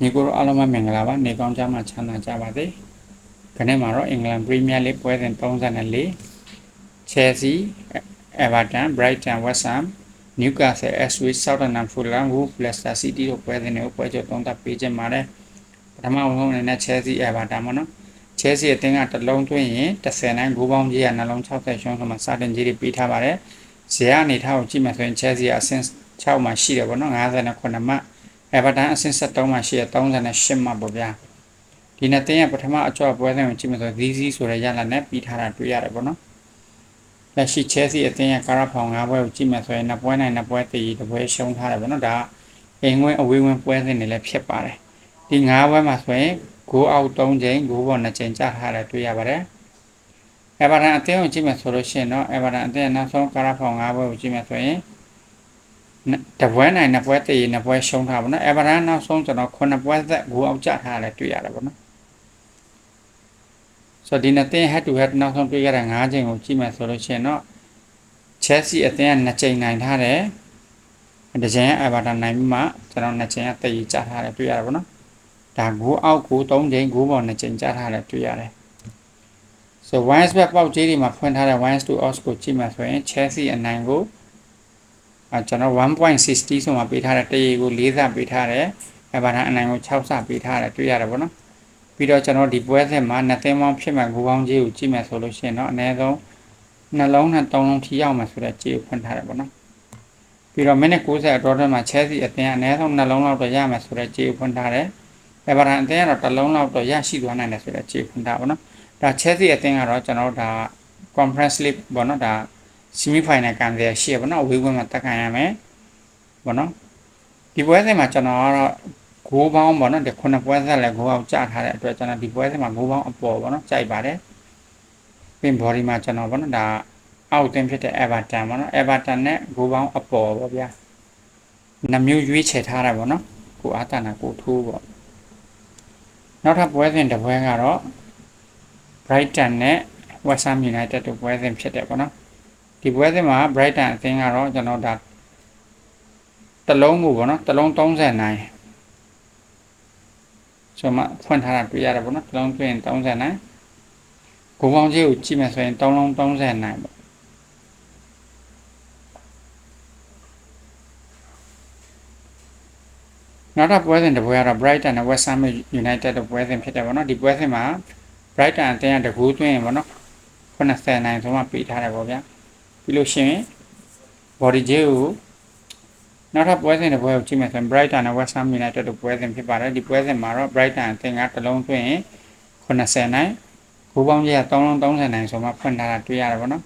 ညီကိုတို့အားလုံးပဲမင်္ဂလာပါနေကောင်းကြမှာချမ်းသာကြပါစေခဏမှာတော့အင်္ဂလန်ပရီးမီးယားလိပွဲစဉ်34 Chelsea Everton Brighton West Ham Newcastle Ipswich Southampton Fulham Wolves Leicester City တို့ပွဲစဉ်တွေကိုပွဲချုပ်သုံးသပ်ပေးခြင်းပါတယ်ပထမဆုံးအနေနဲ့ Chelsea Everton ပေါ့နော် Chelsea အသင်းကတစ်လုံးသွင်းရင်10နိုင်ဂိုးပေါင်းကြီးကနှလုံး60ရှုံးဆိုမှစတင်ကြီးတွေပေးထားပါတယ်ဇေယျအနေထားကိုကြည့်မှဆိုရင် Chelsea ကအဆင့်6မှာရှိတယ်ပေါ့နော်59မှတ် အဲဗာတန်အဆင့်73မှာရှိရ38မှပေါ့ဗျာဒီနှစ်တင်းရဲ့ပထမအကျော်ပွဲစဉ်ကိုကြည့်မယ်ဆိုဒီစီဆိုတဲ့ရလနဲ့ပြီးထားတာတွေ့ရတယ်ပေါ့နော်လက်ရှိ Chelsea အသင်းရဲ့ကာရဖောင်၅ပွဲကိုကြည့်မယ်ဆိုရင်နှစ်ပွဲနိုင်နှစ်ပွဲတည်တစ်ပွဲရှုံးထားတယ်ပေါ့နော်ဒါအိမ်ဝင်အဝေးဝင်ပွဲစဉ်တွေလည်းဖြစ်ပါတယ်ဒီ၅ပွဲမှာဆိုရင်ဂိုးအောက်၃ချိန်ဂိုးပေါ်၂ချိန်ကျထားတယ်တွေ့ရပါတယ်အဲဗာတန်အသင်းကိုကြည့်မယ်ဆိုလို့ရှိရင်တော့အဲဗာတန်အသင်းနောက်ဆုံးကာရဖောင်၅ပွဲကိုကြည့်မယ်ဆိုရင် တပွဲနိုင်နှစ်ပွဲတည်နှစ်ပွဲရှုံးထားပါတော့။ Everton နောက်ဆုံးကျွန်တော်9ပွဲသက်ဂိုးအောက်ကျထားတယ်တွေ့ရတယ်ပေါ့နော်။ဆိုတော့ဒီနှစ်သင်း head to head နောက်ဆုံးတွေ့ရတဲ့9ချိန်ကိုကြည့်မယ်ဆိုလို့ရှိရင်တော့ Chelsea အသင်းက2ချိန်နိုင်ထားတယ်။တစ်ချိန်က Everton နိုင်ပြီးမှကျွန်တော်2ချိန်ကတည်ကျထားတယ်တွေ့ရတယ်ပေါ့နော်။ဒါဂိုးအောက်ဂိုး3ချိန်ဂိုးပေါ်2ချိန်ကျထားတယ်တွေ့ရတယ်။ so wines bet ပေါက်ကြီးတွေမှာဖွင့်ထားတဲ့ wines to odds ကိုကြည့်မှဆိုရင် Chelsea အနိုင်ကို အဲကျွန်တော်1.60ဆိုမှပေးထားတဲ့တရေကို4ဆပေးထားတယ်အဲဘာသာအနိုင်ကို6ဆပေးထားတယ်တွေ့ရတယ်ဗောနော်ပြီးတော့ကျွန်တော်ဒီပွဲစဉ်မှာနှစ်သင်းပေါင်းဖြစ်မှဂိုးပေါင်းကြီးကိုကြည့်မယ်ဆိုလို့ရှိရင်တော့အနည်းဆုံးနှလုံးနဲ့သုံးလုံးထိရောက်မှဆိုတဲ့ကြေးကိုဖွင့်ထားတယ်ဗောနော်ပြီးတော့မိနစ်90အတော်ထဲမှာ Chelsea အသင်းအနည်းဆုံးနှလုံးလောက်တော့ရမယ်ဆိုတဲ့ကြေးကိုဖွင့်ထားတယ်အဲဘာသာအသင်းကတော့တစ်လုံးလောက်တော့ရရှိသွားနိုင်တယ်ဆိုတဲ့ကြေးဖွင့်ထားဗောနော်ဒါ Chelsea အသင်းကတော့ကျွန်တော်တို့ဒါ Conference League ဗောနော်ဒါ ဆီမီဖိုင်နယ်ကန်တယ်ရှိရပါတော့ဝေးဝဲမှာတက်ခံရမယ်ဘောနော်ဒီပွဲစဉ်မှာကျွန်တော်ကတော့ဂိုးပေါင်းပေါ့နော်ဒီခုနှစ်ပွဲဆက်လည်းဂိုးအောင်ကြားထားတဲ့အတွက်ကျွန်တော်ဒီပွဲစဉ်မှာဂိုးပေါင်းအပေါ်ပေါ့နော်ကြိုက်ပါတယ်ပင် body မှာကျွန်တော်ပေါ့နော်ဒါအောက်တင်ဖြစ်တဲ့ Everton ပေါ့နော် Everton နဲ့ဂိုးပေါင်းအပေါ်ပေါ့ဗျာနှမျိုးရွေးချယ်ထားတာပေါ့နော်ကိုအာတနာကိုထိုးပေါ့နောက်ထပ်ပွဲစဉ်တစ်ပွဲကတော့ Brighton နဲ့ West Ham United တို့ပွဲစဉ်ဖြစ်တယ်ပေါ့နော် ဒီပွဲစဉ်မှာ Brighton အသင်းကတော့ကျွန်တော်ဒါတလုံးကိုပေါ့နော်တလုံး30နိုင်ဆိုမှဖွင့်ထားတာတွေ့ရတယ်ပေါ့နော်တလုံးတွင်30နိုင်ဂိုးပေါင်းကြီးကိုကြည့်မယ်ဆိုရင်3လုံး30နိုင်ပေါ့နောက်တစ်ပွဲစဉ်တစ်ပွဲကတော့ Brighton နဲ့ West Ham United တို့ပွဲစဉ်ဖြစ်တယ်ပေါ့နော်ဒီပွဲစဉ်မှာ Brighton အသင်းကတကူးသွင်းပေါ့နော်90နိုင်ဆိုမှပေးထားတယ်ပေါ့ဗျာ ပြီးလို့ရှိရင် body j ကိုနောက်ထပ်ပွဲစဉ်တစ်ပွဲကိုကြည့်မယ်ဆိုရင် Brighton နဲ့ West Ham United တို့ပွဲစဉ်ဖြစ်ပါတယ်ဒီပွဲစဉ်မှာတော့ Brighton အသင်းကတစ်လုံးသွင်းရင်80နိုင်ဂိုးပေါင်းကြီးက3လုံး30နိုင်ဆိုမှဖွင့်ထားတာတွေ့ရတယ်ဗောနော်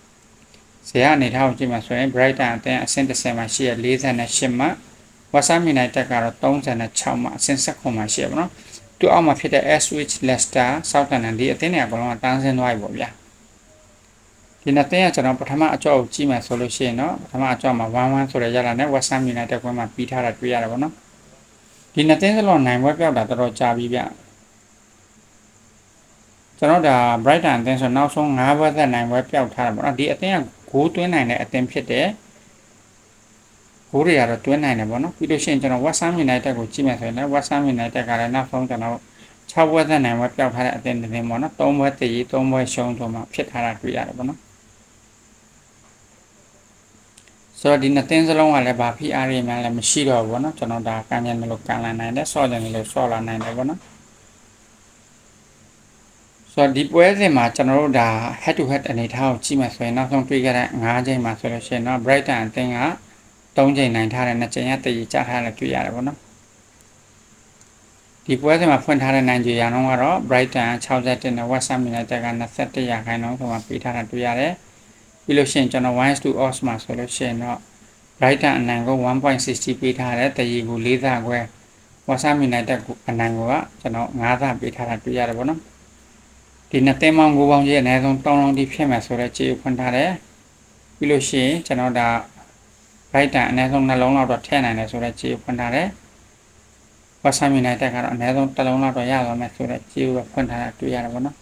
ဇေယျအနေထားကိုကြည့်မှဆိုရင် Brighton အသင်းအဆင့်30မှာရှိရ48မှ West Ham United ကတော့36မှအဆင့်19မှာရှိရဗောနော်သူအောက်မှာဖြစ်တဲ့ Ipswich Leicester Southampton ဒီအသင်းတွေအကုန်လုံးကတန်းဆင်းသွားပြီပေါ့ဗျာ ဒီနှစ်သင်းကကျွန်တော်ပထမအကြော့ကိုကြည့်မယ်ဆိုလို့ရှိရင်တော့ပထမအကြော့မှာ1-1ဆိုတဲ့ရလာနဲ့ West Ham United ကွင်းမှာပြီးထားတာတွေ့ရတယ်ဗောနော်ဒီနှစ်သင်းစလုံးနိုင်ပွဲပြောက်တာတော်တော်ကြာပြီဗျကျွန်တော်ဒါ Brighton အသင်းဆိုနောက်ဆုံး9ပွဲသက်နိုင်ပွဲပြောက်ထားတာဗောနော်ဒီအသင်းကဂိုးသွင်းနိုင်တဲ့အသင်းဖြစ်တယ်ဂိုးတွေကတော့တွင်းနိုင်တယ်ဗောနော်ပြီးလို့ရှိရင်ကျွန်တော် West Ham United ကိုကြည့်မယ်ဆိုရင်လည်း West Ham United ကလည်းနောက်ဆုံးကျွန်တော်6ပွဲသက်နိုင်ပွဲပြောက်ထားတဲ့အသင်းတစ်သင်းပေါ့နော်3ပွဲတည်3ပွဲရှုံးဆိုမှဖြစ်ထားတာတွေ့ရတယ်ဗောနော် ဆိုတော့ဒီနှစ်သင်းစလုံးကလည်းဗာ PR တွေများလည်းမရှိတော့ဘူးဗောနော်ကျွန်တော်ဒါကံမြန်လို့ကန်လာနိုင်တယ်ဆော့တယ်လို့ဆော့လာနိုင်တယ်ဗောနော်ဆိုတော့ဒီပွဲစဉ်မှာကျွန်တော်တို့ဒါ head to head အနေထားကိုကြည့်မှဆိုရင်နောက်ဆုံးတွေ့ခဲ့တဲ့9ချိန်မှာဆိုလို့ရှိရင်တော့ Brighton အသင်းက3ချိန်နိုင်ထားတဲ့2ချိန်ရတည်ကြထားတယ်တွေ့ရတယ်ဗောနော်ဒီပွဲစဉ်မှာဖွင့်ထားတဲ့နိုင်ဂျီယာတော့ကတော့ Brighton 61နဲ့ West Ham United က21ရာခိုင်နှုန်းဆိုမှပေးထားတာတွေ့ရတယ် ပြီးလို့ရှိရင်ကျွန်တော်1 to odds မှာဆိုလို့ရှိရင်တော့ Brighton အနိုင်ကို1.60ပေးထားတယ်တရီကို4ဆခွဲ West Ham United ကိုအနိုင်ကိုကကျွန်တော်5ဆပေးထားတာတွေ့ရတယ်ဗောနော်ဒီနှစ်သင်းပေါင်း9ပေါင်းကြီးအနည်းဆုံး3လုံးတိဖြစ်မယ်ဆိုတော့ခြေကိုဖွင့်ထားတယ်ပြီးလို့ရှိရင်ကျွန်တော်ဒါ Brighton အနည်းဆုံးနှလုံးလောက်တော့ထည့်နိုင်တယ်ဆိုတော့ခြေကိုဖွင့်ထားတယ် West Ham United ကတော့အနည်းဆုံးတစ်လုံးလောက်တော့ရသွားမယ်ဆိုတော့ခြေကိုဖွင့်ထားတာတွေ့ရတယ်ဗောနော်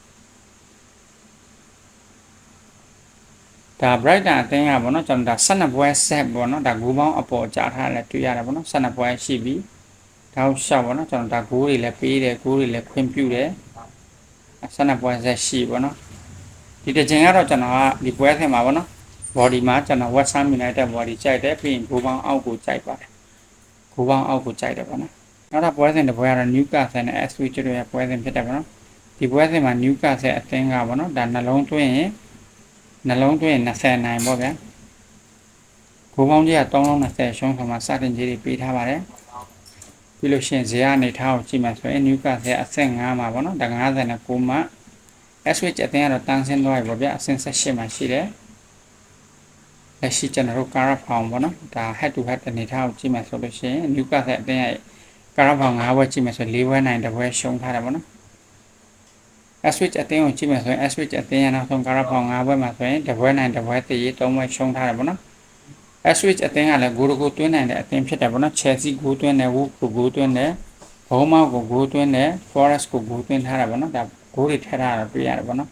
ဒါ Brighton အသင်းကပေါ့နော်ကျွန်တော်ဒါ12ပွဲ set ပေါ့နော်ဒါဂူပေါင်းအပေါ်ကြားထားတယ်တွေ့ရတယ်ပေါ့နော်12ပွဲရှိပြီတောက်လျှောက်ပေါ့နော်ကျွန်တော်ဒါဂိုးတွေလည်းပေးတယ်ဂိုးတွေလည်းခွင့်ပြုတယ်ဆက်နပွဲဆက်ရှိပေါ့နော်ဒီတစ်ချိန်ကတော့ကျွန်တော်ကဒီပွဲစဉ်မှာပေါ့နော် body မှာကျွန်တော် West Ham United body ကြိုက်တယ်ပြီးရင်ဂိုးပေါင်းအောက်ကိုကြိုက်ပါတယ်ဂိုးပေါင်းအောက်ကိုကြိုက်တယ်ပေါ့နော်နောက်တော့ပွဲစဉ်တစ်ပွဲကတော့ Newcastle နဲ့ Ipswich တို့ရဲ့ပွဲစဉ်ဖြစ်တယ်ပေါ့နော်ဒီပွဲစဉ်မှာ Newcastle အသင်းကပေါ့နော်ဒါနှလုံးသွင်းရင် နှလုံးသွင်းရင်20နိုင်ပေါ့ဗျာဂိုးပေါင်းကြီးက320ရှုံးဆိုမှစတင်ကြီးတွေပေးထားပါတယ်ပြီးလို့ရှိရင်ဇေယျအနေထားကိုကြည့်မှဆိုရင် Newcastle အဆင့်5မှာပေါ့နော်ဒါ59မှာ Ipswich အသင်းကတော့တန်းဆင်းသွားပြီပေါ့ဗျာအဆင့်18မှာရှိတယ်လက်ရှိကျွန်တော်တို့ကာရဖောင်ပေါ့နော်ဒါ head to head အနေထားကိုကြည့်မှဆိုလို့ရှိရင် Newcastle အသင်းရဲ့ကာရဖောင်5ဘွဲကြည့်မှဆို4ဘွဲနိုင်တစ်ဘွဲရှုံးထားတယ်ပေါ့နော် Switch အသင်းကိုကြည့်မယ်ဆိုရင် Switch အသင်းရနောက်ဆုံးကာရဖောင်5ဘွဲမှာဆိုရင်တပွဲနိုင်တပွဲတည်3ဘွဲရှုံးထားတယ်ပေါ့နော် Switch အသင်းကလည်းဂိုးတကူသွင်းနိုင်တဲ့အသင်းဖြစ်တယ်ပေါ့နော် Chelsea ဂိုးသွင်းတယ် Wolves ကိုဂိုးသွင်းတယ်ဘောမောက်ကိုဂိုးသွင်းတယ် Forest ကိုဂိုးသွင်းထားတာပေါ့နော်ဒါဂိုးတွေထည့်ထားတာတွေ့ရတယ်ပေါ့နော်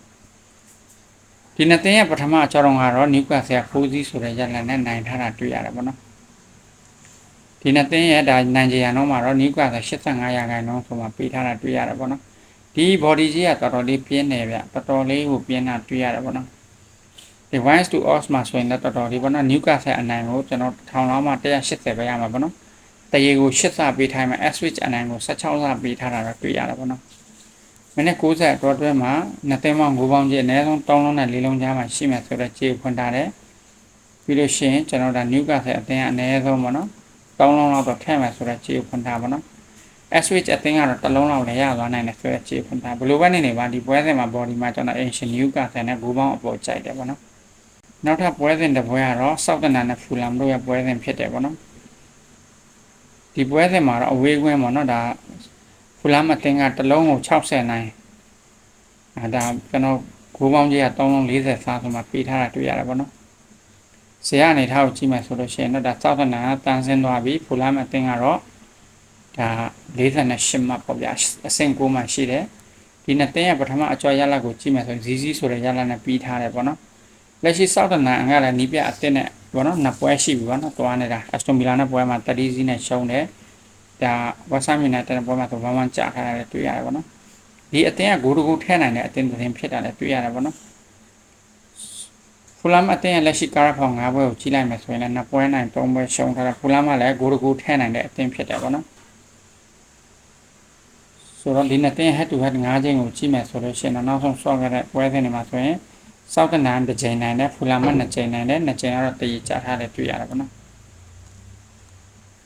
ဒီနှစ်သင်းရဲ့ပထမအကြောင်းကတော့ Newcastle ဖိုးစီးဆိုတဲ့ရလန်နဲ့နိုင်ထားတာတွေ့ရတယ်ပေါ့နော်ဒီနှစ်သင်းရဲ့ဒါနိုင်ကြရတော့မှာတော့ Newcastle 85ရာခိုင်နှုန်းဆိုမှပေးထားတာတွေ့ရတယ်ပေါ့နော် ဒီ body ကြီးကတော်တော်လေးပြင်းနေဗျတော်တော်လေးကိုပြင်းတာတွေ့ရတယ်ပေါ့နော်ဒီ wise to odds မှာဆိုရင်လည်းတော်တော်လေးပေါ့နော် Newcastle အနိုင်ကိုကျွန်တော်ထောင်လောက်မှ180ပဲရမှာပေါ့နော်တရေကို8စပေးထားမှ Switch အနိုင်ကို16စပေးထားတာတော့တွေ့ရတယ်ပေါ့နော်မိနစ်90အတွက်အတွက်မှာနှစ်သိန်းပေါင်း9ပေါင်းကြီးအနည်းဆုံး3လုံးနဲ့4လုံးကြားမှာရှိမယ်ဆိုတော့ခြေဖွင့်ထားတယ်ပြီးလို့ရှိရင်ကျွန်တော်ဒါ Newcastle အသင်းအနည်းဆုံးပေါ့နော်3လုံးလောက်တော့ထည့်မယ်ဆိုတော့ခြေဖွင့်ထားပါနော် switch အသင်းကတော့တစ်လုံးလောက်လည်းရသွားနိုင်တယ်ဆိုတော့ခြေဖွင့်ထားဘယ်လိုပဲနေနေပါဒီပွဲစဉ်မှာ body မှာကျွန်တော် ancient new ကဆန်နဲ့ဂိုးပေါင်းအပေါ်ကြိုက်တယ်ပေါ့နော်နောက်ထပ်ပွဲစဉ်တစ်ပွဲကတော့ Southampton နဲ့ Fulham တို့ရဲ့ပွဲစဉ်ဖြစ်တယ်ပေါ့နော်ဒီပွဲစဉ်မှာတော့အဝေးကွင်းပေါ့နော်ဒါ Fulham အသင်းကတစ်လုံးကို60နိုင်အဲဒါကျွန်တော်ဂိုးပေါင်းကြီးက3လုံး40စားဆိုမှပေးထားတာတွေ့ရတယ်ပေါ့နော်ဇေယျအနေထားကိုကြည့်မယ်ဆိုလို့ရှိရင်တော့ဒါ Southampton ကတန်းဆင်းသွားပြီ Fulham အသင်းကတော့ ဒါ48မှတ်ပေါ့ဗျာအဆင့်9မှရှိတယ်ဒီနှစ်တင်းရဲ့ပထမအကျော်ရလတ်ကိုကြည့်မယ်ဆိုရင်ဇီးဇီးဆိုတဲ့ရလတ်နဲ့ပြီးထားတယ်ပေါ့နော်လက်ရှိစောက်တနာအငါလည်းနီးပြအသစ်နဲ့ပေါ့နော်နှစ်ပွဲရှိပြီပေါ့နော်တွားနေတာအက်စတိုမီလာနဲ့ပွဲမှာ30စီးနဲ့ရှုံးတယ်ဒါဝက်ဆာမီနဲ့တဲ့ပွဲမှာဆိုဘာမှကြာထားတယ်တွေ့ရတယ်ပေါ့နော်ဒီအတင်းကဂိုးတကူထဲနိုင်တဲ့အတင်းတင်းဖြစ်တာလည်းတွေ့ရတယ်ပေါ့နော်ဖူလမ်အတင်းရဲ့လက်ရှိကားဖောင်၅ပွဲကိုကြီးလိုက်မယ်ဆိုရင်လည်းနှစ်ပွဲနိုင်၃ပွဲရှုံးထားတယ်ဖူလမ်ကလည်းဂိုးတကူထဲနိုင်တဲ့အတင်းဖြစ်တယ်ပေါ့နော် ဆိုတော့ဒီနှစ်တင်း head to head ၅ချိန်ကိုကြည့်မယ်ဆိုလို့ရှိရင်နောက်ဆုံးဆော့ခဲ့တဲ့ပွဲစဉ်တွေမှာဆိုရင်စောက်တနန်တစ်ချိန်နိုင်တယ်ဖူလာမတ်နှစ်ချိန်နိုင်တယ်နှစ်ချိန်ကတော့တည်ကြထားတယ်တွေ့ရတယ်ပေါ့နော်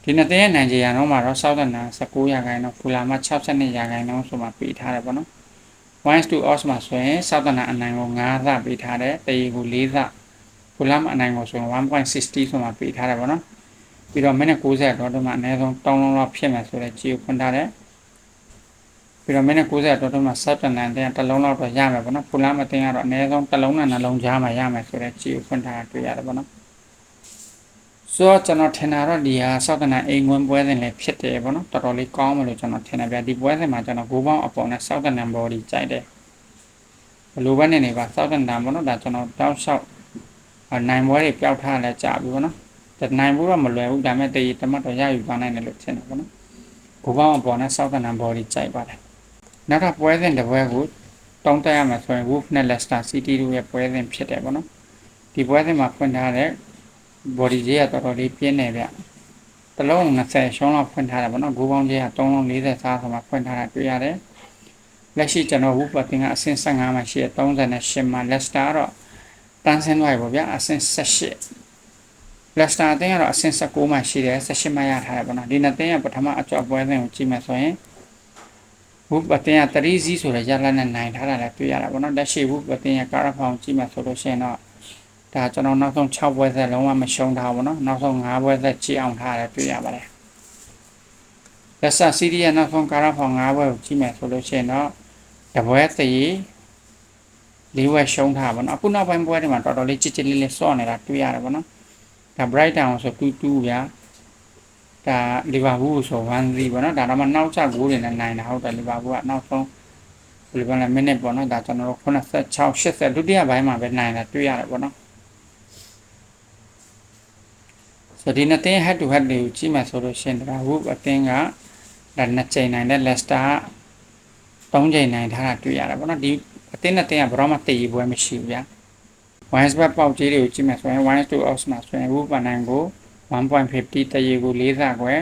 ဒီနှစ်တင်းရဲ့နိုင်ကြရတော့မှာတော့စောက်တနန်19ရာခိုင်နှုန်းဖူလာမတ်62ရာခိုင်နှုန်းဆိုမှပေးထားတယ်ပေါ့နော်1 to odds မှာဆိုရင်စောက်တနန်အနိုင်ကို9စပေးထားတယ်တည်ကို4စဖူလာမတ်အနိုင်ကိုဆိုရင်1.60ဆိုမှပေးထားတယ်ပေါ့နော်ပြီးတော့မိနစ်90တော့ဒီမှာအနည်းဆုံး3လုံးလောက်ဖြစ်မယ်ဆိုတော့ကြည့်ဖွင့်ထားတယ် ပြီးတော့မိနစ်90တော်တော်မှစပ်တန်တန်တဲ့တစ်လုံးလောက်တော့ရမယ်ပေါ့နော်ဖူလာမတင်ကတော့အနည်းဆုံးတစ်လုံးနဲ့နှလုံးကြားမှာရမယ်ဆိုတော့ကြည့်ဖွင့်ထားတွေ့ရတယ်ပေါ့နော်ဆိုတော့ကျွန်တော်ထင်တာတော့ဒီဟာစောက်တနာအိမ်ဝင်ပွဲစဉ်လည်းဖြစ်တယ်ပေါ့နော်တော်တော်လေးကောင်းမလို့ကျွန်တော်ထင်တယ်ဗျဒီပွဲစဉ်မှာကျွန်တော်ဂိုးပေါင်းအပေါ်နဲ့စောက်တနာဘော်ဒီကြိုက်တယ်ဘလိုပဲနေနေပါစောက်တနာပေါ့နော်ဒါကျွန်တော်တောက်လျှောက်နိုင်ပွဲတွေပျောက်ထားလဲကြာပြီပေါ့နော်ဒါနိုင်ဖို့တော့မလွယ်ဘူးဒါပေမဲ့တည်တမတ်တော့ရယူသွားနိုင်တယ်လို့ထင်တယ်ပေါ့နော်ဂိုးပေါင်းအပေါ်နဲ့စောက်တနာဘော်ဒီကြိုက်ပါတယ် နောက်ထပ်ပွဲစဉ်တစ်ပွဲကိုတောင်းတရမှာဆိုရင် Wolf နဲ့ Leicester City တို့ရဲ့ပွဲစဉ်ဖြစ်တယ်ပေါ့နော်ဒီပွဲစဉ်မှာဖွင့်ထားတဲ့ body ကြီးကတော်တော်လေးပြင်းနေဗျတလုံး20ရှုံးလောက်ဖွင့်ထားတယ်ပေါ့နော်ဂိုးပေါင်းကြီးက3လုံး40စားဆိုမှဖွင့်ထားတာတွေ့ရတယ်လက်ရှိကျွန်တော် Wolf အသင်းကအဆင့်15မှာရှိတယ်38မှာ Leicester တော့တန်းဆင်းသွားပြီပေါ့ဗျာအဆင့်18လက်စတာအသင်းကတော့အဆင့်19မှာရှိတယ်18မှရထားတယ်ပေါ့နော်ဒီနှစ်သင်းကပထမအကျော်ပွဲစဉ်ကိုကြည့်မယ်ဆိုရင် ဝုပတင်ရ3စီးဆိုတော့ရလနဲ့နိုင်ထားတာလည်းတွေ့ရတာပေါ့နော်လက်ရှိဝုပတင်ရကာရဖောင်ကြည့်မှဆိုလို့ရှိရင်တော့ဒါကျွန်တော်နောက်ဆုံး6ပွဲဆက်လုံးဝမရှုံးထားဘူးနော်နောက်ဆုံး9ပွဲဆက်ကြည့်အောင်ထားတယ်တွေ့ရပါတယ်လက်ဆာစီးရီးယားနောက်ဆုံးကာရဖောင်9ပွဲကိုကြည့်မှဆိုလို့ရှိရင်တော့တပွဲသေလေးဝက်ရှုံးထားပါတော့အခုနောက်ပိုင်းပွဲတွေမှာတော်တော်လေးကြစ်ကြစ်လေးလေးစော့နေတာတွေ့ရတယ်ပေါ့နော်ဒါ bright down ဆိုတူတူဗျာ ဒါလီဗာပူးဆို1-3ပေါ့နော်ဒါတော့မှနောက်ချဂိုးတွေနဲ့နိုင်တာဟုတ်တယ်လီဗာပူးကနောက်ဆုံးဘယ်လိုပြောလဲမိနစ်ပေါ့နော်ဒါကျွန်တော်တို့86 80ဒုတိယပိုင်းမှာပဲနိုင်တာတွေ့ရတယ်ပေါ့နော်ဆိုဒီနှစ်သင်း head to head တွေကိုကြည့်မှဆိုလို့ရှိရင်ဒါဝုအသင်းကဒါနှစ်ချိန်နိုင်တဲ့ Leicester က3ချိန်နိုင်ထားတာတွေ့ရတယ်ပေါ့နော်ဒီအသင်းနဲ့တင်းကဘယ်တော့မှတည်ရပွဲမရှိဘူးဗျာ Wines ဘက်ပေါက်ကြီးတွေကိုကြည့်မယ်ဆိုရင် Wines to Ox မှာဆိုရင်ဝူပန်နိုင်ကို 1.50တရေကို4ဆခွဲ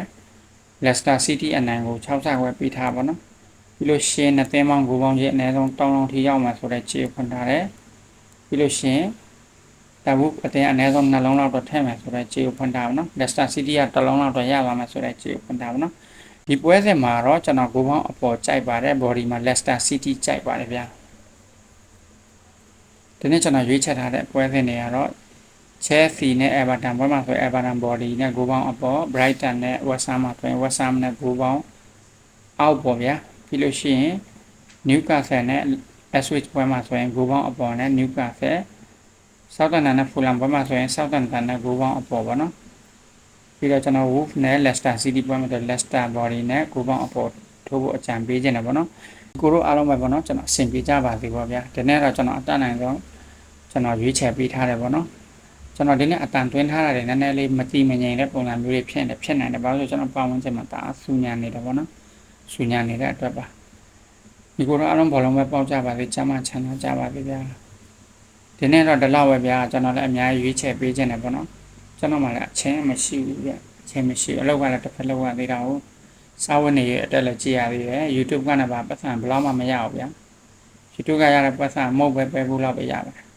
Leicester City အနိုင်ကို6ဆခွဲပေးထားပါတော့ပြီးလို့ရှင်းနှစ်သင်းပေါင်း9ပေါင်းကြီးအနည်းဆုံးတောင်းတောင်းထိရောက်မှာဆိုတဲ့ခြေဖွင့်ထားတယ်ပြီးလို့ရှင်းတဝုအတင်းအနည်းဆုံးနှလုံးလောက်တော့ထည့်မယ်ဆိုတဲ့ခြေကိုဖွင့်ထားပါနော် Leicester City ကတစ်လုံးလောက်တော့ရပါမယ်ဆိုတဲ့ခြေကိုဖွင့်ထားပါနော်ဒီပွဲစဉ်မှာတော့ကျွန်တော်9ပေါင်းအပေါ်ကြိုက်ပါတယ် body မှာ Leicester City ကြိုက်ပါတယ်ဗျာဒီနေ့ကျွန်တော်ရွေးချယ်ထားတဲ့ပွဲစဉ်တွေကတော့ Chelsea နဲ့ Everton ပွဲမှာဆို Everton body နဲ့9ပေါင်းအပေါ် Brighton နဲ့ West Ham မှာဆိုရင် West Ham နဲ့9ပေါင်းအောက်ပေါ့ဗျာပြီးလို့ရှိရင် Newcastle နဲ့ Ipswich ပွဲမှာဆိုရင်9ပေါင်းအပေါ်နဲ့ Newcastle Southampton နဲ့ Fulham ပွဲမှာဆိုရင် Southampton နဲ့9ပေါင်းအပေါ်ပေါ့နော်ပြီးတော့ကျွန်တော် Wolf နဲ့ Leicester City ပွဲမှာဆို Leicester body နဲ့9ပေါင်းအပေါ်ထိုးဖို့အကြံပေးခြင်းတယ်ပေါ့နော်ကိုတို့အားလုံးပဲပေါ့နော်ကျွန်တော်အဆင်ပြေကြပါစေပေါ့ဗျာဒီနေ့တော့ကျွန်တော်အတတ်နိုင်ဆုံးကျွန်တော်ရွေးချယ်ပေးထားတယ်ပေါ့နော် ကျွန်တော်ဒီနေ့အတန်တွင်းထားတာတွေနည်းနည်းလေးမတိမငြိမ်တဲ့ပုံစံမျိုးတွေဖြစ်နေဖြစ်နိုင်တယ်ဘာလို့လဲဆိုတော့ကျွန်တော်ပတ်ဝန်းကျင်မှာတအားဆူညံနေတယ်ပေါ့နော်ဆူညံနေတဲ့အတွက်ပါဒီကိုတော့အားလုံးဘောလုံးပဲပေါက်ကြပါစေကျမ်းမချမ်းသာကြပါစေဗျာဒီနေ့တော့ဒီလောက်ပဲဗျာကျွန်တော်လည်းအများကြီးရွေးချယ်ပေးခြင်းတယ်ပေါ့နော်ကျွန်တော်မှလည်းအချင်းမရှိဘူးဗျအချင်းမရှိအလောက်ကလည်းတစ်ဖက်လောက်ကသေးတာဟုတ်စာဝတ်နေရအတွက်လည်းကြည်ရသေးတယ် YouTube ကနေပါပတ်စံဘယ်လောက်မှမရဘူးဗျာ YouTube ကရတဲ့ပတ်စံမဟုတ်ပဲပဲဘူးလောက်ပဲရပါတယ်